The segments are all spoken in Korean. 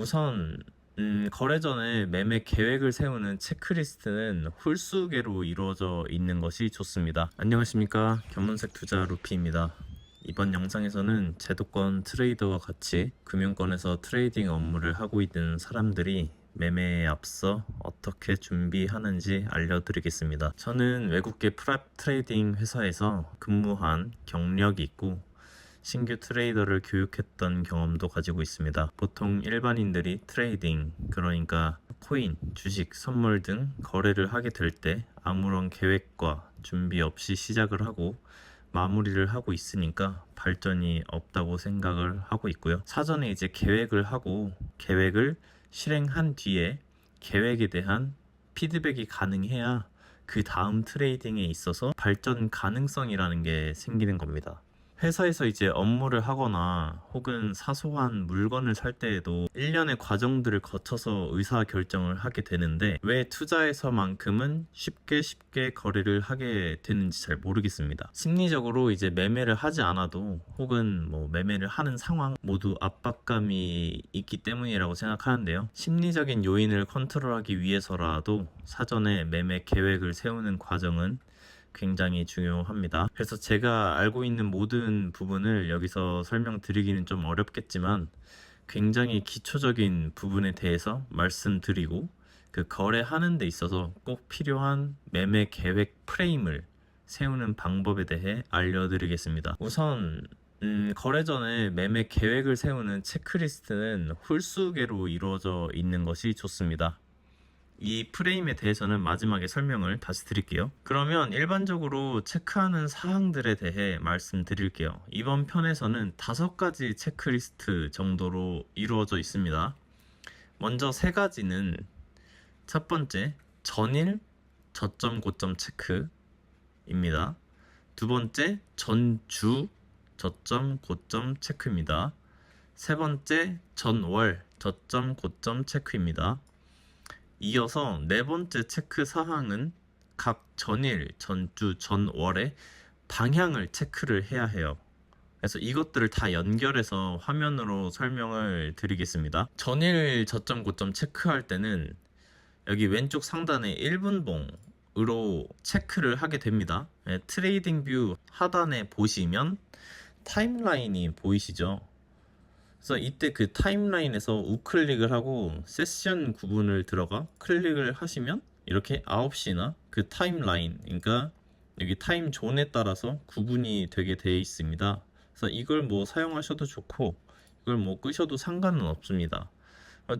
우선 음, 거래 전에 매매 계획을 세우는 체크리스트는 홀수계로 이루어져 있는 것이 좋습니다. 안녕하십니까 견문색 투자 루피입니다. 이번 영상에서는 제도권 트레이더와 같이 금융권에서 트레이딩 업무를 하고 있는 사람들이 매매에 앞서 어떻게 준비하는지 알려드리겠습니다. 저는 외국계 프랍 트레이딩 회사에서 근무한 경력이 있고 신규 트레이더를 교육했던 경험도 가지고 있습니다. 보통 일반인들이 트레이딩, 그러니까 코인, 주식, 선물 등 거래를 하게 될 때 아무런 계획과 준비 없이 시작을 하고 마무리를 하고 있으니까 발전이 없다고 생각을 하고 있고요. 사전에 이제 계획을 하고 계획을 실행한 뒤에 계획에 대한 피드백이 가능해야 그 다음 트레이딩에 있어서 발전 가능성이라는 게 생기는 겁니다. 회사에서 이제 업무를 하거나 혹은 사소한 물건을 살 때에도 일련의 과정들을 거쳐서 의사 결정을 하게 되는데 왜 투자에서만큼은 쉽게 쉽게 거래를 하게 되는지 잘 모르겠습니다. 심리적으로 이제 매매를 하지 않아도 혹은 뭐 매매를 하는 상황 모두 압박감이 있기 때문이라고 생각하는데요. 심리적인 요인을 컨트롤하기 위해서라도 사전에 매매 계획을 세우는 과정은 굉장히 중요합니다. 그래서 제가 알고 있는 모든 부분을 여기서 설명드리기는 좀 어렵겠지만 굉장히 기초적인 부분에 대해서 말씀드리고 그 거래하는 데 있어서 꼭 필요한 매매 계획 프레임을 세우는 방법에 대해 알려드리겠습니다. 우선 음, 거래 전에 매매 계획을 세우는 체크리스트는 홀수계로 이루어져 있는 것이 좋습니다. 이 프레임에 대해서는 마지막에 설명을 다시 드릴게요. 그러면 일반적으로 체크하는 사항들에 대해 말씀드릴게요. 이번 편에서는 다섯 가지 체크리스트 정도로 이루어져 있습니다. 먼저 세 가지는 첫 번째, 전일 저점 고점 체크입니다. 두 번째, 전주 저점 고점 체크입니다. 세 번째, 전월 저점 고점 체크입니다. 이어서 네 번째 체크 사항은 각 전일, 전주, 전월의 방향을 체크를 해야 해요. 그래서 이것들을 다 연결해서 화면으로 설명을 드리겠습니다. 전일 저점 고점 체크할 때는 여기 왼쪽 상단에 1분봉으로 체크를 하게 됩니다. 네, 트레이딩 뷰 하단에 보시면 타임라인이 보이시죠? 그래서 이때 그 타임라인에서 우클릭을 하고 세션 구분을 들어가 클릭을 하시면 이렇게 9시나 그 타임라인 그러니까 여기 타임 존에 따라서 구분이 되게 되어 있습니다. 그래서 이걸 뭐 사용하셔도 좋고 이걸 뭐 끄셔도 상관은 없습니다.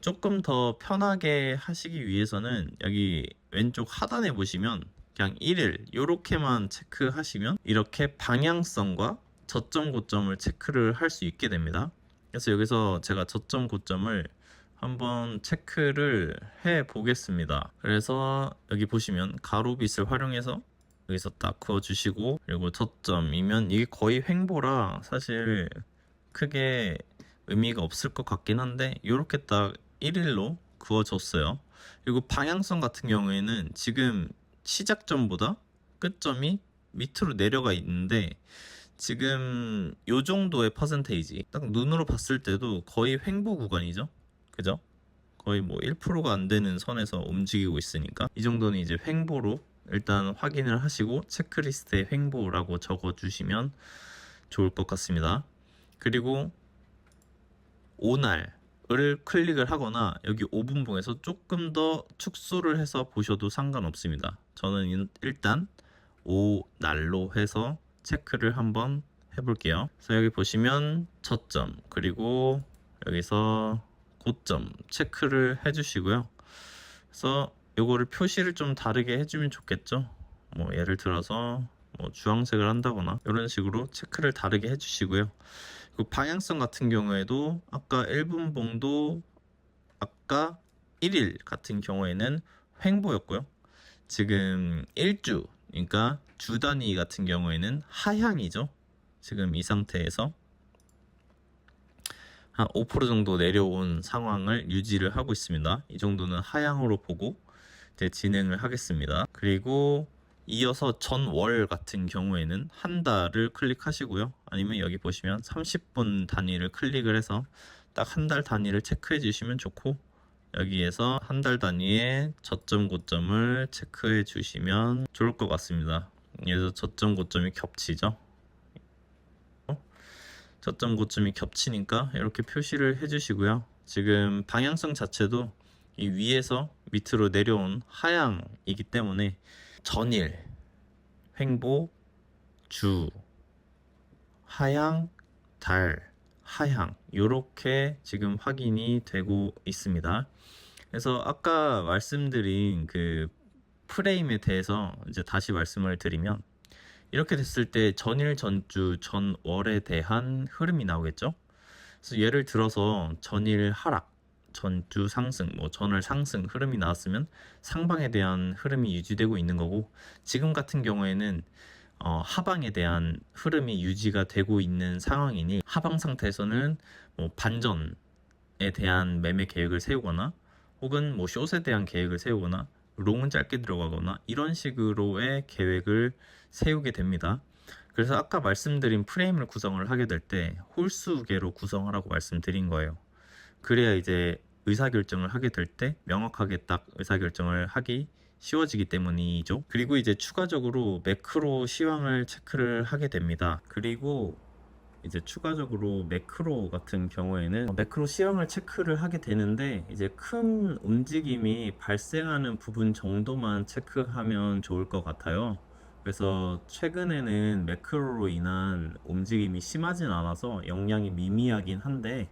조금 더 편하게 하시기 위해서는 여기 왼쪽 하단에 보시면 그냥 1일 이렇게만 체크하시면 이렇게 방향성과 저점 고점을 체크를 할 수 있게 됩니다. 그래서 여기서 제가 저점 고점을 한번 체크를 해 보겠습니다. 그래서 여기 보시면 가로빗을 활용해서 여기서 딱 그어 주시고 그리고 저점이면 이게 거의 횡보라 사실 크게 의미가 없을 것 같긴 한데 이렇게 딱 1일로 그어줬어요. 그리고 방향성 같은 경우에는 지금 시작점보다 끝점이 밑으로 내려가 있는데 지금 요 정도의 퍼센테이지 딱 눈으로 봤을 때도 거의 횡보 구간이죠? 그죠? 거의 뭐 1%가 안 되는 선에서 움직이고 있으니까 이 정도는 이제 횡보로 일단 확인을 하시고 체크리스트에 횡보라고 적어 주시면 좋을 것 같습니다. 그리고 오날을 클릭을 하거나 여기 5분봉에서 조금 더 축소를 해서 보셔도 상관없습니다. 저는 일단 5날로 해서 체크를 한번 해볼게요. 그래서 여기 보시면 저점 그리고 여기서 고점 체크를 해주시고요. 그래서 요거를 표시를 좀 다르게 해주면 좋겠죠. 뭐 예를 들어서 뭐 주황색을 한다거나 이런 식으로 체크를 다르게 해주시고요. 그리고 방향성 같은 경우에도 아까 1분 봉도 아까 1일 같은 경우에는 횡보였고요. 지금 1주 그러니까 주 단위 같은 경우에는 하향이죠. 지금 이 상태에서 한 5% 정도 내려온 상황을 유지를 하고 있습니다. 이 정도는 하향으로 보고 이제 진행을 하겠습니다. 그리고 이어서 전월 같은 경우에는 한 달을 클릭하시고요. 아니면 여기 보시면 30분 단위를 클릭을 해서 딱 한 달 단위를 체크해 주시면 좋고 여기에서 한 달 단위의 저점 고점을 체크해 주시면 좋을 것 같습니다. 그래서 저점 고점이 겹치죠. 어? 저점 고점이 겹치니까 이렇게 표시를 해 주시고요. 지금 방향성 자체도 이 위에서 밑으로 내려온 하향이기 때문에 전일, 횡보, 주, 하향, 달, 하향 이렇게 지금 확인이 되고 있습니다. 그래서 아까 말씀드린 그 프레임에 대해서 이제 다시 말씀을 드리면 이렇게 됐을 때 전일, 전주, 전월에 대한 흐름이 나오겠죠. 그래서 예를 들어서 전일 하락, 전주 상승, 뭐 전월 상승 흐름이 나왔으면 상방에 대한 흐름이 유지되고 있는 거고 지금 같은 경우에는 어, 하방에 대한 흐름이 유지가 되고 있는 상황이니 하방 상태에서는 뭐 반전에 대한 매매 계획을 세우거나 혹은 뭐 숏에 대한 계획을 세우거나 롱은 짧게 들어가거나 이런 식으로의 계획을 세우게 됩니다. 그래서 아까 말씀드린 프레임을 구성을 하게 될 때 홀수계로 구성하라고 말씀드린 거예요. 그래야 이제 의사결정을 하게 될 때 명확하게 딱 의사결정을 하기 쉬워지기 때문이죠. 그리고 이제 추가적으로 매크로 시황을 체크를 하게 됩니다. 그리고 이제 추가적으로 매크로 같은 경우에는 매크로 시황을 체크를 하게 되는데 이제 큰 움직임이 발생하는 부분 정도만 체크하면 좋을 것 같아요. 그래서 최근에는 매크로로 인한 움직임이 심하진 않아서 영향이 미미하긴 한데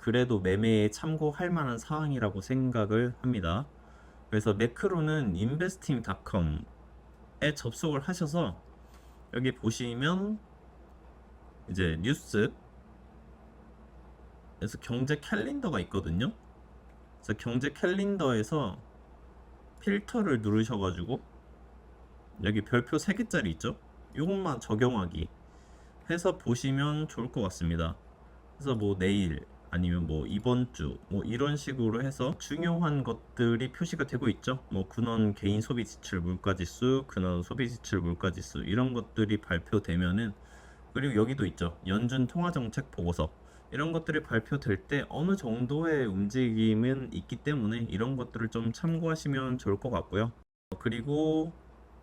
그래도 매매에 참고할 만한 사항이라고 생각을 합니다. 그래서 매크로는 investing.com에 접속을 하셔서 여기 보시면 이제 뉴스 그래서 경제 캘린더가 있거든요. 그래서 경제 캘린더에서 필터를 누르셔가지고 여기 별표 3개짜리 있죠? 이것만 적용하기 해서 보시면 좋을 것 같습니다. 그래서 뭐 내일 아니면 뭐 이번 주 뭐 이런 식으로 해서 중요한 것들이 표시가 되고 있죠. 뭐 근원 개인 소비 지출 물가 지수, 근원 소비 지출 물가 지수 이런 것들이 발표되면은 그리고 여기도 있죠. 연준 통화 정책 보고서 이런 것들이 발표될 때 어느 정도의 움직임은 있기 때문에 이런 것들을 좀 참고하시면 좋을 것 같고요. 그리고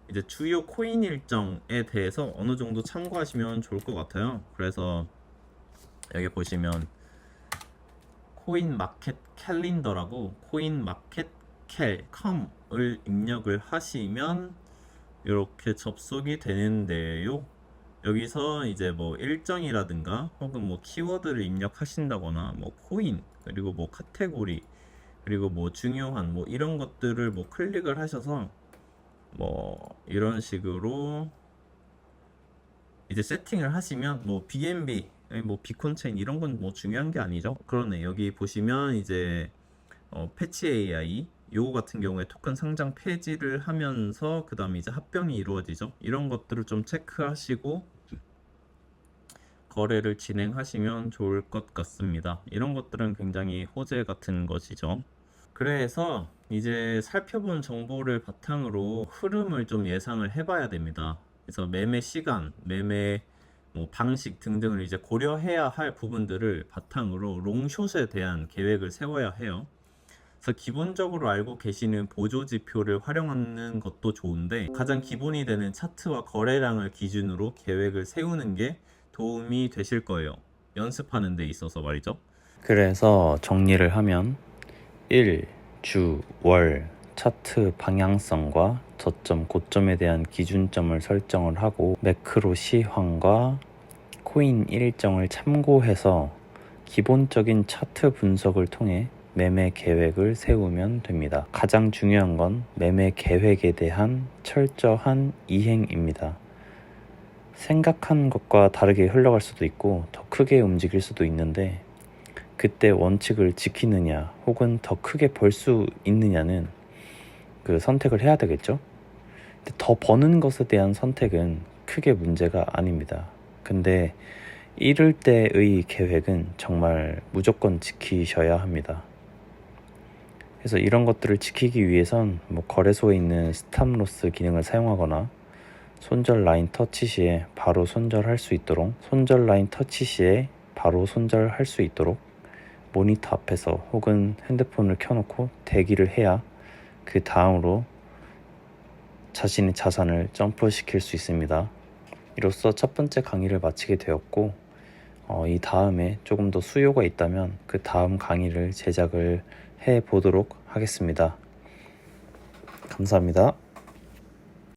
이제 주요 코인 일정에 대해서 어느 정도 참고하시면 좋을 것 같아요. 그래서 여기 보시면 코인 마켓 캘린더라고 코인 마켓 캘컴을 입력을 하시면 이렇게 접속이 되는데요. 여기서 이제 뭐 일정이라든가 혹은 뭐 키워드를 입력하신다거나 뭐 코인 그리고 뭐 카테고리 그리고 뭐 중요한 뭐 이런 것들을 뭐 클릭을 하셔서 뭐 이런 식으로 이제 세팅을 하시면 뭐 BNB 뭐 비콘 체인 이런 건 뭐 중요한 게 아니죠. 그러네 여기 보시면 이제 어, 패치 AI 요거 같은 경우에 토큰 상장 폐지를 하면서 그 다음에 이제 합병이 이루어지죠. 이런 것들을 좀 체크하시고 거래를 진행하시면 좋을 것 같습니다. 이런 것들은 굉장히 호재 같은 것이죠. 그래서 이제 살펴본 정보를 바탕으로 흐름을 좀 예상을 해봐야 됩니다. 그래서 매매 시간, 매매 뭐 방식 등등을 이제 고려해야 할 부분들을 바탕으로 롱숏에 대한 계획을 세워야 해요. 그래서 기본적으로 알고 계시는 보조 지표를 활용하는 것도 좋은데 가장 기본이 되는 차트와 거래량을 기준으로 계획을 세우는 게 도움이 되실 거예요. 연습하는 데 있어서 말이죠. 그래서 정리를 하면 1. 주, 월, 차트 방향성과 저점, 고점에 대한 기준점을 설정을 하고 매크로 시황과 코인 일정을 참고해서 기본적인 차트 분석을 통해 매매 계획을 세우면 됩니다. 가장 중요한 건 매매 계획에 대한 철저한 이행입니다. 생각한 것과 다르게 흘러갈 수도 있고 더 크게 움직일 수도 있는데 그때 원칙을 지키느냐 혹은 더 크게 벌 수 있느냐는 그 선택을 해야 되겠죠. 더 버는 것에 대한 선택은 크게 문제가 아닙니다. 근데 이럴 때의 계획은 정말 무조건 지키셔야 합니다. 그래서 이런 것들을 지키기 위해선 뭐 거래소에 있는 스탑로스 기능을 사용하거나 손절 라인 터치 시에 바로 손절할 수 있도록 손절 라인 터치 시에 바로 손절할 수 있도록 모니터 앞에서 혹은 핸드폰을 켜놓고 대기를 해야 그 다음으로 자신의 자산을 점프시킬 수 있습니다. 이로써 첫 번째 강의를 마치게 되었고 어, 이 다음에 조금 더 수요가 있다면 그 다음 강의를 제작을 해 보도록 하겠습니다. 감사합니다.